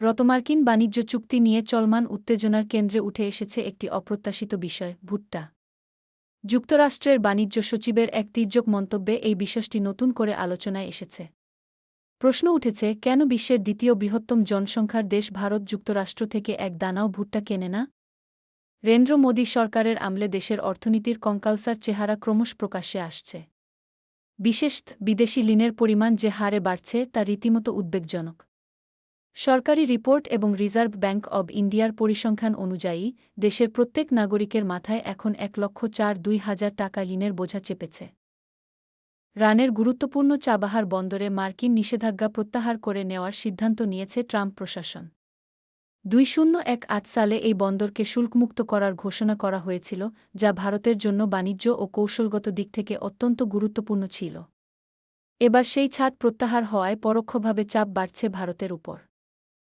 রতমার্কিন বাণিজ্য চুক্তি নিয়ে চলমান উত্তেজনার কেন্দ্রে উঠে এসেছে একটি অপ্রত্যাশিত বিষয়, ভুট্টা। যুক্তরাষ্ট্রের বাণিজ্য সচিবের এক তীর্যক মন্তব্যে এই বিষয়টি নতুন করে আলোচনায় এসেছে। প্রশ্ন উঠেছে, কেন বিশ্বের দ্বিতীয় বৃহত্তম জনসংখ্যার দেশ ভারত যুক্তরাষ্ট্র থেকে এক দানাও ভুট্টা কেনে না? নরেন্দ্র মোদী সরকারের আমলে দেশের অর্থনীতির কঙ্কালসার চেহারা ক্রমশ প্রকাশ্যে আসছে। বিশেষ বিদেশি ঋণের পরিমাণ যে হারে বাড়ছে, তা রীতিমতো উদ্বেগজনক। সরকারি রিপোর্ট এবং রিজার্ভ ব্যাংক অব ইন্ডিয়ার পরিসংখ্যান অনুযায়ী, দেশের প্রত্যেক নাগরিকের মাথায় এখন এক লক্ষ চার দুই হাজার টাকা ঋণের বোঝা চেপেছে। রানের গুরুত্বপূর্ণ চাবাহার বন্দরে মার্কিন নিষেধাজ্ঞা প্রত্যাহার করে নেওয়ার সিদ্ধান্ত নিয়েছে ট্রাম্প প্রশাসন। দুই শূন্য এক আট সালে এই বন্দরকে শুল্কমুক্ত করার ঘোষণা করা হয়েছিল, যা ভারতের জন্য বাণিজ্য ও কৌশলগত দিক থেকে অত্যন্ত গুরুত্বপূর্ণ ছিল। এবার সেই ছাদ প্রত্যাহার হওয়ায় পরোক্ষভাবে চাপ বাড়ছে ভারতের উপর।